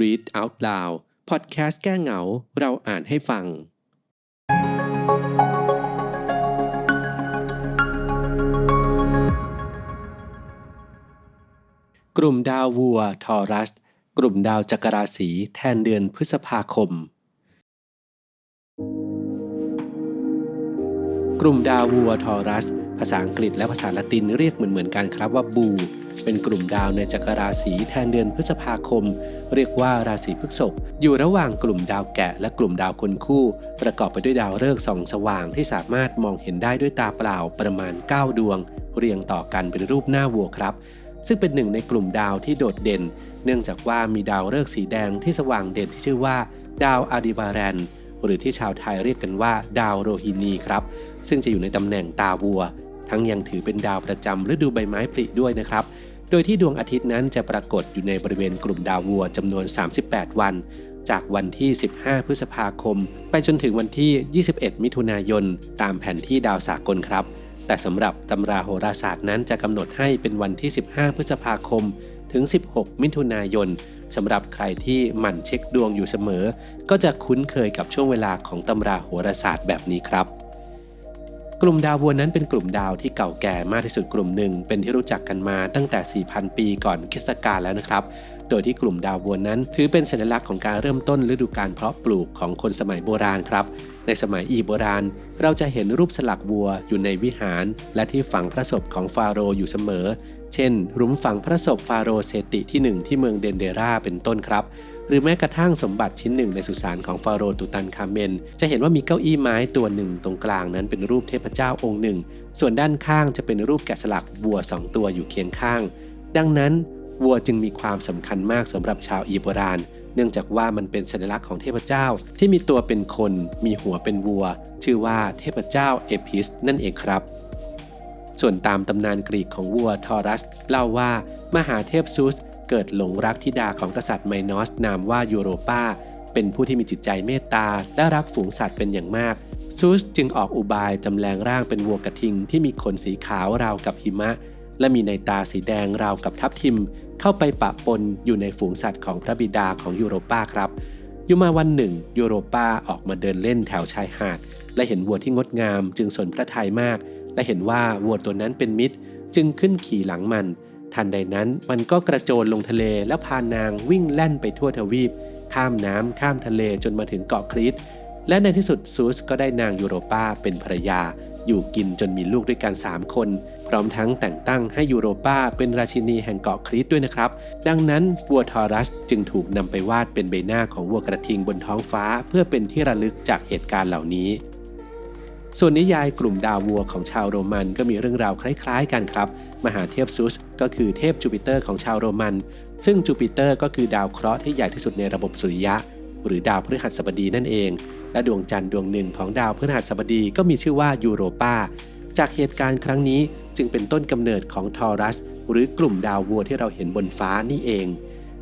Read Out Loud พอดแคสต์แก้เหงา เราอ่านให้ฟัง กลุ่มดาววัวทอรัส กลุ่มดาวจักรราศีแทนเดือนพฤษภาคม กลุ่มดาววัวทอรัส ภาษาอังกฤษและภาษาละตินเรียกเหมือนๆกันครับว่าบู เป็นกลุ่มดาวในจักรราศีแทนเดือนพฤษภาคม เรียกว่าราศีพฤษภอยู่ระหว่างกลุ่มดาวแกะ และกลุ่มดาวคนคู่ ประกอบไปด้วยดาวฤกษ์ส่องสว่างที่สามารถมองเห็นได้ด้วยตาเปล่าประมาณ 9 ดวง เรียงต่อกันเป็นรูปหน้าวัวครับ ซึ่งเป็นหนึ่งในกลุ่มดาวที่โดดเด่น เนื่องจากว่ามีดาวฤกษ์สีแดงที่สว่างเด่นที่ชื่อว่า ดาวอาดิบาแรนหรือที่ชาวไทยเรียกกันว่า ดาวโรฮินีครับ ซึ่งจะอยู่ในตำแหน่งตาวัว ทั้งยังถือเป็นดาวประจำฤดูใบไม้ผลิด้วยนะครับ โดยที่ดวงอาทิตย์นั้นจะปรากฏอยู่ในบริเวณกลุ่มดาววัวจำนวน 38 วัน จากวันที่ 15 พฤษภาคม ไปจนถึงวันที่ 21 มิถุนายน ตามแผนที่ดาวสากลครับ แต่สำหรับตำราโหราศาสตร์นั้นจะกำหนดให้เป็นวันที่ 15 พฤษภาคม ถึง 16 มิถุนายนสำหรับใครที่หมั่นเช็คดวงอยู่เสมอ ก็จะคุ้นเคยกับช่วงเวลาของตำราโหราศาสตร์แบบนี้ครับ กลุ่มดาววัวนั้นเป็นกลุ่มดาวที่เก่าแก่มากที่สุดกลุ่มหนึ่ง เป็นที่รู้จักกันมาตั้งแต่ 4,000 ปีก่อนคริสตกาลแล้วนะครับ โดยที่กลุ่มดาววัวนั้น ถือเป็นสัญลักษณ์ของการเริ่มต้นฤดูการเพาะปลูกของคนสมัยโบราณครับ ในสมัยอียิปต์โบราณ เราจะเห็นรูปสลักวัวอยู่ในวิหาร และที่ฝังพระศพของฟาโรห์อยู่เสมอ เช่นหลุมฝังพระศพฟาโรห์เซติที่หนึ่งที่เมืองเดนเดราเป็นต้นครับ หรือแม้กระทั่งสมบัติชิ้นหนึ่งในสุสานของฟาโรห์ตุตันคาเมน จะเห็นว่ามีเก้าอี้ไม้ตัวหนึ่งตรงกลางนั้นเป็นรูปเทพเจ้าองค์หนึ่ง ส่วนด้านข้างจะเป็นรูปแกะสลักวัวสองตัวอยู่เคียงข้าง ดังนั้นวัวจึงมีความสำคัญมากสำหรับชาวอียิปต์โบราณ เนื่องจากว่ามันเป็นสัญลักษณ์ของเทพเจ้าที่มีตัวเป็นคน มีหัวเป็นวัว ชื่อว่าเทพเจ้าเอพิสนั่นเองครับส่วนตามตำนานกรีกของวัวทอรัส เล่าว่ามหาเทพซูส เกิดหลงรักธิดาของกษัตริย์ไมนอสนามว่ายูโรปาเป็นผู้ที่มีจิตใจเมตตาและรักฝูงสัตว์เป็นอย่างมาก ซูสจึงออกอุบายจำแรงร่างเป็นวัวกระทิงที่มีขนสีขาวราวกับหิมะ และมีในตาสีแดงราวกับทับทิม เข้าไปปะปนอยู่ในฝูงสัตว์ของพระบิดาของยูโรปาครับอยู่มาวันหนึ่งยูโรปาออกมาเดินเล่นแถวชายหาด และเห็นวัวที่งดงาม จึงสนพระทัยมาก และเห็นว่าวัวตัวนั้นเป็นมิตร จึงขึ้นขี่หลังมัน ทันใดนั้นมันก็กระโจนลงทะเลแล้วพานางวิ่งแล่นไปทั่วทวีป ข้ามน้ำข้ามทะเลจนมาถึงเกาะคริตและในที่สุดซูสก็ได้นางยูโรปาเป็นภรรยา อยู่กินจนมีลูกด้วยกัน 3 คน พร้อมทั้งแต่งตั้งให้ยูโรปาเป็นราชินีแห่งเกาะคริตด้วยนะครับ ดังนั้นวัวทอรัสจึงถูกนำไปวาดเป็นใบหน้าของวัวกระทิงบนท้องฟ้า เพื่อเป็นที่ระลึกจากเหตุการณ์เหล่านี้ ส่วนนิยายกลุ่มดาววัวของชาวโรมันก็มีเรื่องราวคล้ายๆกันครับ มหาเทพซุสก็คือเทพจูปิเตอร์ของชาวโรมัน ซึ่งจูปิเตอร์ก็คือดาวเคราะห์ที่ใหญ่ที่สุดในระบบสุริยะ หรือดาวพฤหัสบดีนั่นเอง และดวงจันทร์ดวงหนึ่งของดาวพฤหัสบดีก็มีชื่อว่ายูโรปาจากเหตุการณ์ครั้งนี้จึงเป็นต้นกำเนิดของทอรัส หรือกลุ่มดาววัวที่เราเห็นบนฟ้านี่เอง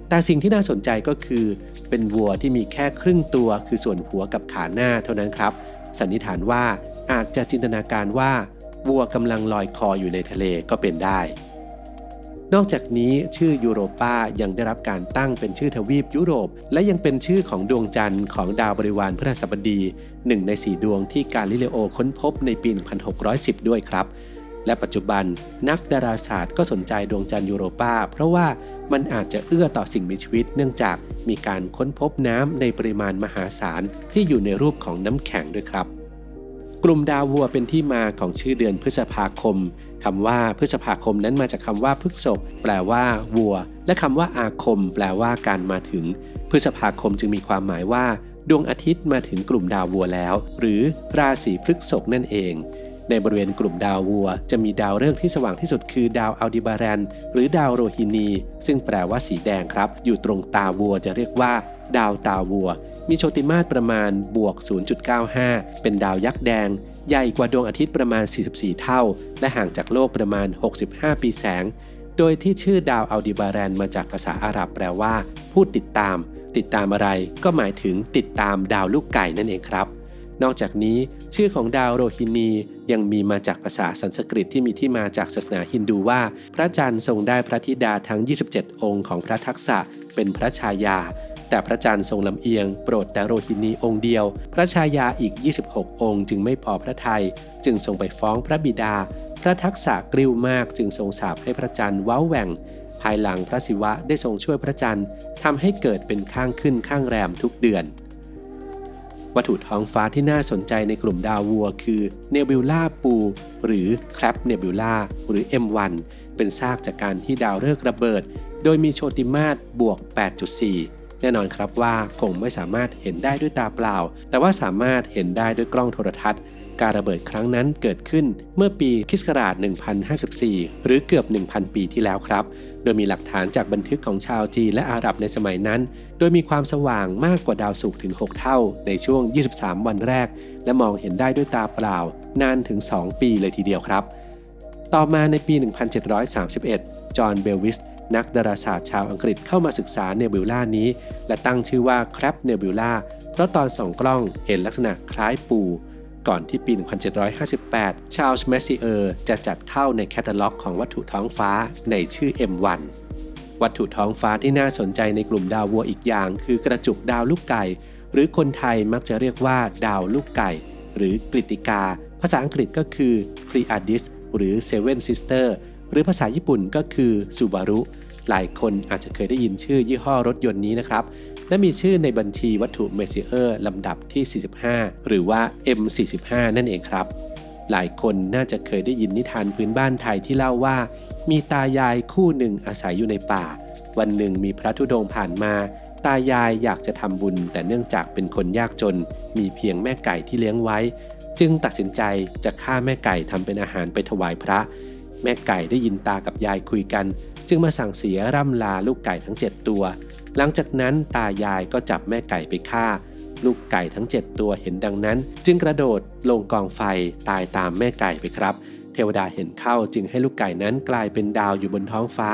แต่สิ่งที่น่าสนใจก็คือ เป็นวัวที่มีแค่ครึ่งตัวคือส่วนหัวกับขาหน้าเท่านั้นครับสันนิษฐานว่า อาจจะจินตนาการว่าวัวกำลังลอยคออยู่ในทะเลก็เป็นได้ นอกจากนี้ชื่อยูโรปายังได้รับการตั้งเป็นชื่อทวีปยุโรป และยังเป็นชื่อของดวงจันทร์ของดาวบริวารพฤหัสบดีหนึ่งในสีดวงที่กาลิเลโอค้นพบในปี 1610 ด้วยครับ และปัจจุบันนักดาราศาสตร์ก็สนใจดวงจันทร์ยูโรปาเพราะว่ามันอาจจะเอื้อต่อสิ่งมีชีวิต เนื่องจากมีการค้นพบน้ำในปริมาณมหาศาลที่อยู่ในรูปของน้ำแข็งด้วยครับ กลุ่มดาววัวเป็นที่มาของชื่อเดือนพฤษภาคมคำว่าพฤษภาคมนั้นมาจากคำว่าพฤกษบแปลว่าวัว และคำว่าอาคม แปลว่าการมาถึง พฤษภาคมจึงมีความหมายว่า ดวงอาทิตย์มาถึงกลุ่มดาววัวแล้ว หรือราศีพฤกษกนั่นเองในบริเวณกลุ่มดาววัว จะมีดาวฤกษ์ที่สว่างที่สุดคือดาวอัลดิบารันหรือดาวโรฮินี ซึ่งแปลว่าสีแดงครับ อยู่ตรงตาวัวจะเรียกว่า ดาวตาวัว มีโชติมาตรประมาณบวก 0.95 เป็นดาวยักษ์แดง ใหญ่กว่าดวงอาทิตย์ประมาณ 44 เท่า และห่างจากโลกประมาณ 65 ปีแสง โดยที่ชื่อดาวอัลดิบารันมาจากภาษาอาหรับแปลว่า ผู้ติดตาม ติดตามอะไรก็หมายถึงติดตามดาวลูกไก่นั่นเองครับนอกจากนี้ชื่อของดาวโรฮินียังมีมาจากภาษาสันสกฤตที่มีที่มาจากศาสนาฮินดูว่า พระจันทร์ทรงได้พระธิดาทั้ง 27 องค์ของพระทักษะเป็นพระชายา แต่พระจันทร์ทรงลำเอียงโปรดแต่โรฮินีองค์เดียว พระชายาอีก 26 องค์ จึงไม่พอพระทัยจึงทรงไปฟ้องพระบิดา พระทักษะกริ้วมากจึงทรงสาปให้พระจันทร์ว้าแหว่ง ภายหลังพระศิวะได้ทรงช่วยพระจันทร์ทำให้เกิดเป็นข้างขึ้นข้างแรมทุกเดือน วัตถุท้องฟ้าที่น่าสนใจในกลุ่มดาววัว คือเนบิวลาปู หรือแคลปเนบิวลาหรือ M1 เป็นซากจากการที่ดาวฤกษ์ระเบิด โดยมีโชติมาตรบวก 8.4 แน่นอนครับว่าคงไม่สามารถเห็นได้ด้วยตาเปล่า แต่ว่าสามารถเห็นได้ด้วยกล้องโทรทัศน์ การระเบิดครั้งนั้นเกิดขึ้นเมื่อปีคิสต์ศักราช1054 หรือเกือบ 1,000 ปีที่แล้วครับ โดยมีหลักฐานจากบันทึกของชาวจีนและอาหรับในสมัยนั้น โดยมีความสว่างมากกว่าดาวศุกร์ถึง 6 เท่า ในช่วง 23 วันแรก และมองเห็นได้ด้วยตาเปล่า นานถึง 2 ปีเลยทีเดียวครับ ต่อมาในปี 1731 จอห์น เบลวิส นักดาราศาสตร์ชาวอังกฤษเข้ามาศึกษาเนบิวลานี้ และตั้งชื่อว่าครับเนบิวลาเพราะตอนส่องกล้องเห็นลักษณะคล้ายปู ก่อนที่ปี 1758 ชาลส์แมสซิเออร์จะจัดเข้าในแคตตาล็อกของวัตถุท้องฟ้าในชื่อ M1 วัตถุท้องฟ้าที่น่าสนใจในกลุ่มดาววัวอีกอย่าง คือกระจุกดาวลูกไก่ หรือคนไทยมักจะเรียกว่าดาวลูกไก่ หรือกริติกา ภาษาอังกฤษก็คือ Pleiades หรือ Seven Sister หรือภาษาญี่ปุ่นก็คือ Subaru หลายคนอาจจะเคยได้ยินชื่อยี่ห้อรถยนต์นี้นะครับ และมีชื่อในบัญชีวัตถุเมซิเออร์ลำดับที่ 45 หรือว่า M45 นั่นเองครับ หลายคนน่าจะเคยได้ยินนิทานพื้นบ้านไทยที่เล่าว่า มีตายายคู่หนึ่งอาศัยอยู่ในป่า วันหนึ่งมีพระธุดงผ่านมา ตายายอยากจะทำบุญ แต่เนื่องจากเป็นคนยากจน มีเพียงแม่ไก่ที่เลี้ยงไว้ จึงตัดสินใจจะฆ่าแม่ไก่ทำเป็นอาหารไปถวายพระ แม่ไก่ได้ยินตากับยายคุยกัน จึงมาสั่งเสียร่ำลาลูกไก่ทั้ง 7 ตัว หลังจากนั้นตายายก็จับแม่ไก่ไปฆ่า ลูกไก่ทั้ง 7 ตัวเห็นดังนั้น จึงกระโดดลงกองไฟตายตามแม่ไก่ไปครับ เทวดาเห็นเข้าจึงให้ลูกไก่นั้นกลายเป็นดาวอยู่บนท้องฟ้า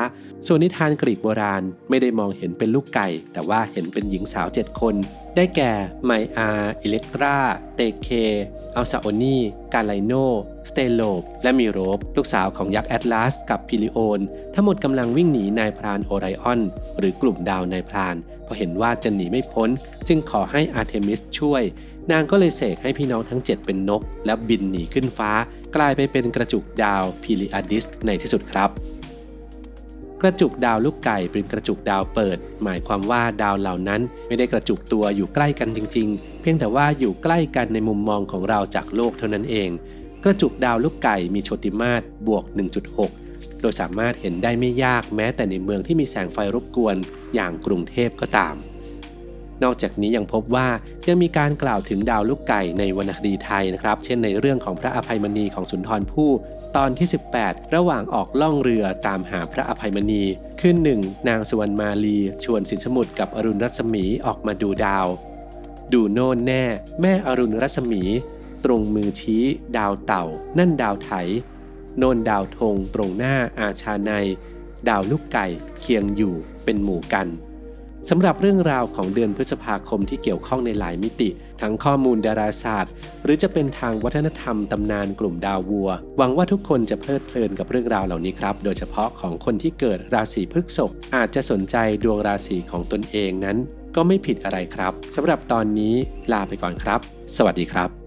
ส่วนนิทานกรีกโบราณไม่ได้มองเห็นเป็นลูกไก่ แต่ว่าเห็นเป็นหญิงสาว7คน ได้แก่ไมอาอิเล็กตราเตเคอัลซาโอนีกาไลโน สเตโลบ และมีโรบ ลูกสาวของยักษ์แอตลาสกับพิลิโอน ทั้งหมดกำลังวิ่งหนีนายพรานโอไรออน หรือกลุ่มดาวนายพราน พอเห็นว่าจะหนีไม่พ้น จึงขอให้อาร์เทมิสช่วย นางก็เลยเสกให้พี่น้องทั้ง 7 เป็นนก และบินหนีขึ้นฟ้า กลายไปเป็นกระจุกดาวพิลิอาดิสในที่สุดครับ กระจุกดาวลูกไก่เป็นกระจุกดาวเปิด หมายความว่าดาวเหล่านั้นไม่ได้กระจุกตัวอยู่ใกล้กันจริง ๆ เพียงแต่ว่าอยู่ใกล้กันในมุมมองของเราจากโลกเท่านั้นเอง กระจุกดาวลูกไก่มีโชติมาตรบวก 1.6 โดยสามารถเห็นได้ไม่ยากแม้แต่ในเมืองที่มีแสงไฟรบกวน อย่างกรุงเทพก็ตาม นอกจากนี้ยังพบว่ายังมีการกล่าวถึงดาวลูกไก่ในวรรณคดีไทยนะครับ เช่นในเรื่องของพระอภัยมณีของสุนทรภู่ตอนที่ 18 ระหว่างออกล่องเรือตามหาพระอภัยมณีขึ้นหนึ่งนางสุวรรณมาลี ชวนสินสมุทรกับอรุณรัศมีออกมาดูดาว ดูโน่นแน่ แม่อรุณรัศมี ตรงมือชี้ ดาวเต่า นั่นดาวไถ โนนดาวธงตรงหน้าอาชาใน ดาวลูกไก่เคียงอยู่เป็นหมู่กัน สำหรับเรื่องราวของเดือนพฤษภาคมที่เกี่ยวข้องในหลายมิติ ทั้งข้อมูลดาราศาสตร์ หรือจะเป็นทางวัฒนธรรมตำนานกลุ่มดาววัว หวังว่าทุกคนจะเพลิดเพลินกับเรื่องราวเหล่านี้ครับ โดยเฉพาะของคนที่เกิดราศีพฤษภอาจจะสนใจดวงราศีของตนเองนั้น ก็ไม่ผิดอะไรครับสำหรับตอนนี้ลาไปก่อนครับ สวัสดีครับ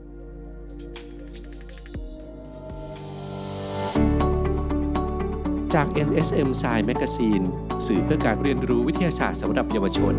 จาก NSM Science Magazine สื่อเพื่อการเรียนรู้วิทยาศาสตร์สำหรับเยาวชน